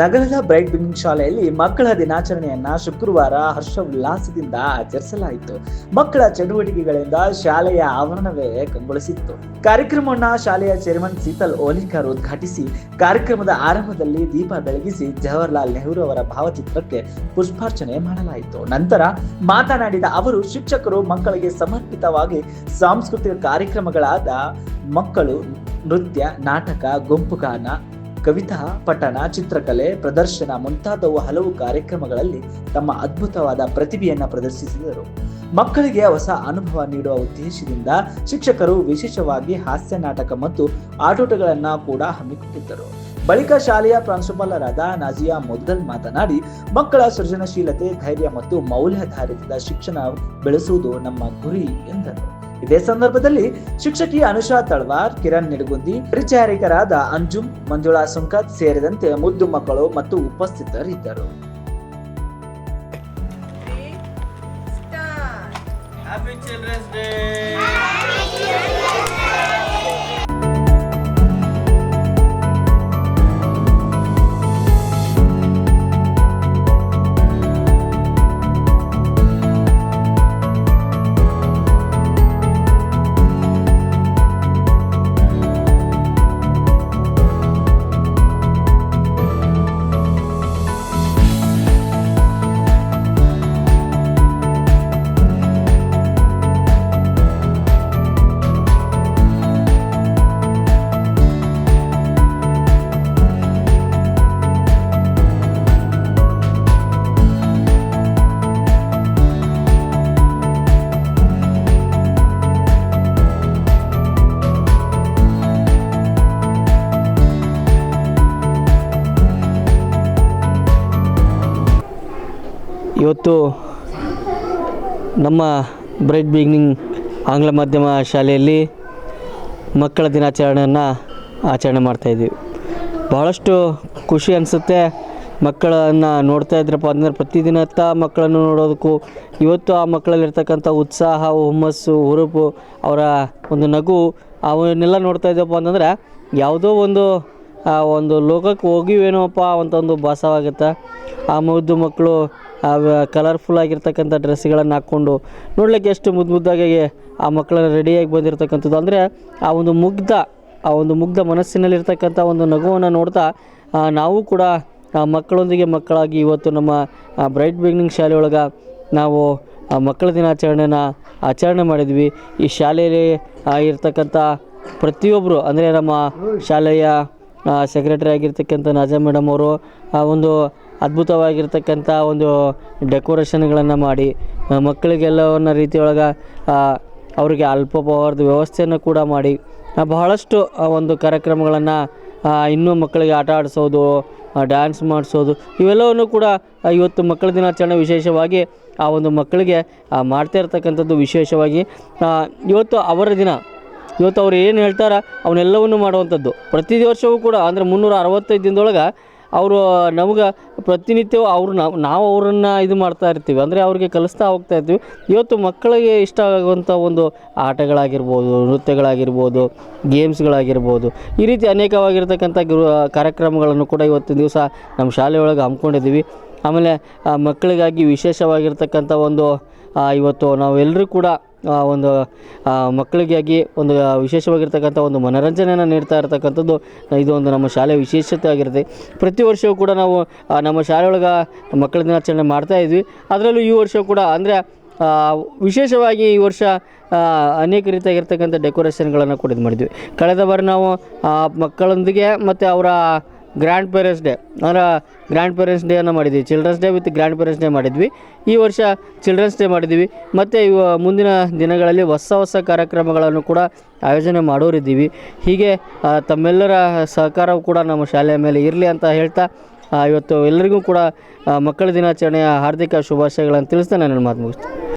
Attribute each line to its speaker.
Speaker 1: ನಗರದ bright beginning ಶಾಲೆಯಲ್ಲಿ ಮಕ್ಕಳ ದಿನಾಚರಣೆಯನ್ನ ಶುಕ್ರವಾರ ಹರ್ಷ ಉಲ್ಲಾಸದಿಂದ ಆಚರಿಸಲಾಯಿತು. ಮಕ್ಕಳ ಚಟುವಟಿಕೆಗಳಿಂದ ಶಾಲೆಯ ಆವರಣವೇ ಕಂಗೊಳಿಸಿತ್ತು. ಕಾರ್ಯಕ್ರಮವನ್ನ ಶಾಲೆಯ ಚೇರ್ಮನ್ ಶೀತಲ್ ಓಲಿಕರ್ ಉದ್ಘಾಟಿಸಿ, ಕಾರ್ಯಕ್ರಮದ ಆರಂಭದಲ್ಲಿ ದೀಪ ಬೆಳಗಿಸಿ ಜವಾಹರ್ಲಾಲ್ ನೆಹರು ಅವರ ಭಾವಚಿತ್ರಕ್ಕೆ ಪುಷ್ಪಾರ್ಚನೆ ಮಾಡಲಾಯಿತು. ನಂತರ ಮಾತನಾಡಿದ ಅವರು, ಶಿಕ್ಷಕರು ಮಕ್ಕಳಿಗೆ ಸಮರ್ಪಿತವಾಗಿ ಸಾಂಸ್ಕೃತಿಕ ಕಾರ್ಯಕ್ರಮಗಳಾದ ಮಕ್ಕಳು, ನೃತ್ಯ, ನಾಟಕ ಗುಂಪು ಗಾನ ಕವಿತಾ ಪಠಣ ಚಿತ್ರಕಲೆ ಪ್ರದರ್ಶನ ಮುಂತಾದವು ಹಲವು ಕಾರ್ಯಕ್ರಮಗಳಲ್ಲಿ ತಮ್ಮ ಅದ್ಭುತವಾದ ಪ್ರತಿಭೆಯನ್ನು ಪ್ರದರ್ಶಿಸಿದರು. ಮಕ್ಕಳಿಗೆ ಹೊಸ ಅನುಭವ ನೀಡುವ ಉದ್ದೇಶದಿಂದ ಶಿಕ್ಷಕರು ವಿಶೇಷವಾಗಿ ಹಾಸ್ಯ ನಾಟಕ ಮತ್ತು ಆಟೋಟಗಳನ್ನು ಕೂಡ ಹಮ್ಮಿಕೊಂಡಿದ್ದರು ಬಳಿಕ ಶಾಲೆಯ ಪ್ರಾಂಶುಪಾಲರಾದ ನಾಜಿಯಾ ಮೊದ್ದಲ್ ಮಾತನಾಡಿ, ಮಕ್ಕಳ ಸೃಜನಶೀಲತೆ, ಧೈರ್ಯ ಮತ್ತು ಮೌಲ್ಯಾಧಾರಿತ ಶಿಕ್ಷಣ ಬೆಳೆಸುವುದು ನಮ್ಮ ಗುರಿ ಎಂದರು. ಇದೇ ಸಂದರ್ಭದಲ್ಲಿ ಶಿಕ್ಷಕಿ ಅನುಷಾ ತಳ್ವಾರ್ ಕಿರಣ್ ನಿಡಗುಂದಿ ಪರಿಚಾರಿಕರಾದ ಅಂಜುಮ್ ಮಂಜುಳಾ ಸುಂಕತ್ ಸೇರಿದಂತೆ ಮುದ್ದು ಮಕ್ಕಳು ಮತ್ತು ಉಪಸ್ಥಿತರಿದ್ದರು
Speaker 2: Start.
Speaker 3: Happy Children's Day!
Speaker 4: ಇವತ್ತು ನಮ್ಮ ಬ್ರೈಟ್ ಬಿಗಿನಿಂಗ್ ಆಂಗ್ಲ ಮಾಧ್ಯಮ ಶಾಲೆಯಲ್ಲಿ ಮಕ್ಕಳ ದಿನಾಚರಣೆಯನ್ನು ಆಚರಣೆ ಮಾಡ್ತಾಯಿದ್ದೀವಿ ಭಾಳಷ್ಟು ಖುಷಿ ಅನಿಸುತ್ತೆ ಮಕ್ಕಳನ್ನು ನೋಡ್ತಾ ಇದ್ರಪ್ಪ ಅಂದರೆ ಪ್ರತಿದಿನ ಮಕ್ಕಳನ್ನು ನೋಡೋದಕ್ಕೂ ಇವತ್ತು ಆ ಮಕ್ಕಳಲ್ಲಿರ್ತಕ್ಕಂಥ ಉತ್ಸಾಹ, ಹುಮ್ಮಸ್ಸು, ಹುರುಪು, ಅವರ ಒಂದು ನಗು ಅವನ್ನೆಲ್ಲ ನೋಡ್ತಾ ಇದ್ದಪ್ಪ ಅಂತಂದ್ರೆ ಯಾವುದೋ ಒಂದು ಆ ಒಂದು ಲೋಕಕ್ಕೆ ಹೋಗಿವೇನೋಪ್ಪ ಅಂತ ಒಂದು ಭಾಸವಾಗುತ್ತೆ. ಆ ಮುದ್ದು ಮಕ್ಕಳು ಕಲರ್ಫುಲ್ ಆಗಿರ್ತಕ್ಕಂಥ ಡ್ರೆಸ್ಗಳನ್ನು ಹಾಕ್ಕೊಂಡು ನೋಡ್ಲಿಕ್ಕೆ ಎಷ್ಟು ಮುದ್ದು ಮುದ್ದಾಗಿ ಆ ಮಕ್ಕಳನ್ನ ರೆಡಿಯಾಗಿ ಬಂದಿರತಕ್ಕಂಥದ್ದು. ಅಂದರೆ ಆ ಒಂದು ಮುಗ್ಧ, ಆ ಒಂದು ಮುಗ್ಧ ಮನಸ್ಸಿನಲ್ಲಿರ್ತಕ್ಕಂಥ ಒಂದು ನಗುವನ್ನು ನೋಡ್ತಾ ನಾವು ಕೂಡ ಮಕ್ಕಳೊಂದಿಗೆ ಮಕ್ಕಳಾಗಿ ಇವತ್ತು ನಮ್ಮ ಬ್ರೈಟ್ ಬಿಗಿನಿಂಗ್ ಶಾಲೆಯೊಳಗೆ ನಾವು ಮಕ್ಕಳ ದಿನಾಚರಣೆನ ಆಚರಣೆ ಮಾಡಿದ್ವಿ. ಈ ಶಾಲೆಯಲ್ಲಿ ಇರ್ತಕ್ಕಂಥ ಪ್ರತಿಯೊಬ್ಬರು ಅಂದರೆ ನಮ್ಮ ಶಾಲೆಯ ಸೆಕ್ರೆಟರಿ ಆಗಿರ್ತಕ್ಕಂಥ ನಾಜಾ ಮೇಡಮ್ ಅವರು, ಆ, ಒಂದು ಅದ್ಭುತವಾಗಿರ್ತಕ್ಕಂಥ ಒಂದು ಡೆಕೋರೇಷನ್ಗಳನ್ನು ಮಾಡಿ ಮಕ್ಕಳಿಗೆಲ್ಲವನ್ನ ರೀತಿಯೊಳಗೆ ಅವರಿಗೆ ಪವರ್ದ ವ್ಯವಸ್ಥೆಯನ್ನು ಕೂಡ ಮಾಡಿ ಬಹಳಷ್ಟು ಒಂದು ಕಾರ್ಯಕ್ರಮಗಳನ್ನು ಇನ್ನೂ ಮಕ್ಕಳಿಗೆ ಆಟ ಆಡಿಸೋದು ಡ್ಯಾನ್ಸ್ ಮಾಡಿಸೋದು, ಇವೆಲ್ಲವನ್ನು ಕೂಡ ಇವತ್ತು ಮಕ್ಕಳ ದಿನಾಚರಣೆ ವಿಶೇಷವಾಗಿ, ಆ, ಒಂದು ಮಕ್ಕಳಿಗೆ ಮಾಡ್ತಾ ಇರ್ತಕ್ಕಂಥದ್ದು ವಿಶೇಷವಾಗಿ ಇವತ್ತು ಅವರ ದಿನ. ಇವತ್ತು ಅವ್ರು ಏನು ಹೇಳ್ತಾರ ಅವನ್ನೆಲ್ಲವನ್ನು ಮಾಡುವಂಥದ್ದು. ಪ್ರತಿ ವರ್ಷವೂ ಕೂಡ, ಅಂದರೆ ಮುನ್ನೂರ ಅರವತ್ತೈದು ದಿನದೊಳಗೆ ಅವರು, ನಮ್ಗೆ ಪ್ರತಿನಿತ್ಯವೂ ಅವ್ರು ನಾವು ನಾವು ಅವರನ್ನು ಇದು ಮಾಡ್ತಾ ಇರ್ತೀವಿ. ಅಂದರೆ ಅವ್ರಿಗೆ ಕಲಿಸ್ತಾ ಹೋಗ್ತಾ ಇರ್ತೀವಿ. ಇವತ್ತು ಮಕ್ಕಳಿಗೆ ಇಷ್ಟ ಆಗುವಂಥ ಒಂದು ಆಟಗಳಾಗಿರ್ಬೋದು, ನೃತ್ಯಗಳಾಗಿರ್ಬೋದು, ಗೇಮ್ಸ್ಗಳಾಗಿರ್ಬೋದು, ಈ ರೀತಿ ಅನೇಕವಾಗಿರ್ತಕ್ಕಂಥ ಗೃಹ, ಕಾರ್ಯಕ್ರಮಗಳನ್ನು ಕೂಡ ಇವತ್ತಿನ ದಿವಸ ನಮ್ಮ ಶಾಲೆಯೊಳಗೆ ಹಮ್ಮಿಕೊಂಡಿದ್ದೀವಿ. ಆಮೇಲೆ ಮಕ್ಕಳಿಗಾಗಿ ವಿಶೇಷವಾಗಿರ್ತಕ್ಕಂಥ ಒಂದು ಇವತ್ತು ನಾವೆಲ್ಲರೂ ಕೂಡ ಒಂದು ಮಕ್ಕಳಿಗಾಗಿ ಒಂದು ವಿಶೇಷವಾಗಿರ್ತಕ್ಕಂಥ ಒಂದು ಮನೋರಂಜನೆಯನ್ನು ನೀಡ್ತಾ ಇರತಕ್ಕಂಥದ್ದು, ಇದು ಒಂದು ನಮ್ಮ ಶಾಲೆಯ ವಿಶೇಷತೆ ಆಗಿರುತ್ತೆ. ಪ್ರತಿ ವರ್ಷವೂ ಕೂಡ ನಾವು ನಮ್ಮ ಶಾಲೆಯೊಳಗೆ ಮಕ್ಕಳ ದಿನಾಚರಣೆ ಮಾಡ್ತಾ ಇದ್ವಿ. ಅದರಲ್ಲೂ ಈ ವರ್ಷ ಕೂಡ, ಅಂದರೆ ವಿಶೇಷವಾಗಿ ಈ ವರ್ಷ ಅನೇಕ ರೀತಿಯಾಗಿರ್ತಕ್ಕಂಥ ಡೆಕೋರೇಷನ್ಗಳನ್ನು ಕೂಡ ಇದು ಮಾಡಿದ್ವಿ ಕಳೆದ ಬಾರಿ ನಾವು ಮಕ್ಕಳೊಂದಿಗೆ ಮತ್ತು ಅವರ ಗ್ರ್ಯಾಂಡ್ ಪೇರೆಂಟ್ಸ್ ಡೇ ಅಂದ್ರೆ ಗ್ರ್ಯಾಂಡ್ ಪೇರೆಂಟ್ಸ್ ಡೇಯನ್ನು ಮಾಡಿದ್ವಿ. Childrens day with grandparents day ಮಾಡಿದ್ವಿ. ಈ ವರ್ಷ ಚಿಲ್ಡ್ರನ್ಸ್ ಡೇ ಮಾಡಿದ್ವಿ. ಮತ್ತು ಇವ ಮುಂದಿನ ದಿನಗಳಲ್ಲಿ ಹೊಸ ಹೊಸ ಕಾರ್ಯಕ್ರಮಗಳನ್ನು ಕೂಡ ಆಯೋಜನೆ ಮಾಡೋರಿದ್ದೀವಿ. ಹೀಗೆ ತಮ್ಮೆಲ್ಲರ ಸಹಕಾರವು ಕೂಡ ನಮ್ಮ ಶಾಲೆಯ ಮೇಲೆ ಇರಲಿ ಅಂತ ಹೇಳ್ತಾ ಇವತ್ತು ಎಲ್ಲರಿಗೂ ಕೂಡ ಮಕ್ಕಳ ದಿನಾಚರಣೆಯ ಹಾರ್ದಿಕ ಶುಭಾಶಯಗಳನ್ನು ತಿಳಿಸ್ತಾ ನಾನು ಮಾತು ಮುಗಿಸ್ತೀನಿ.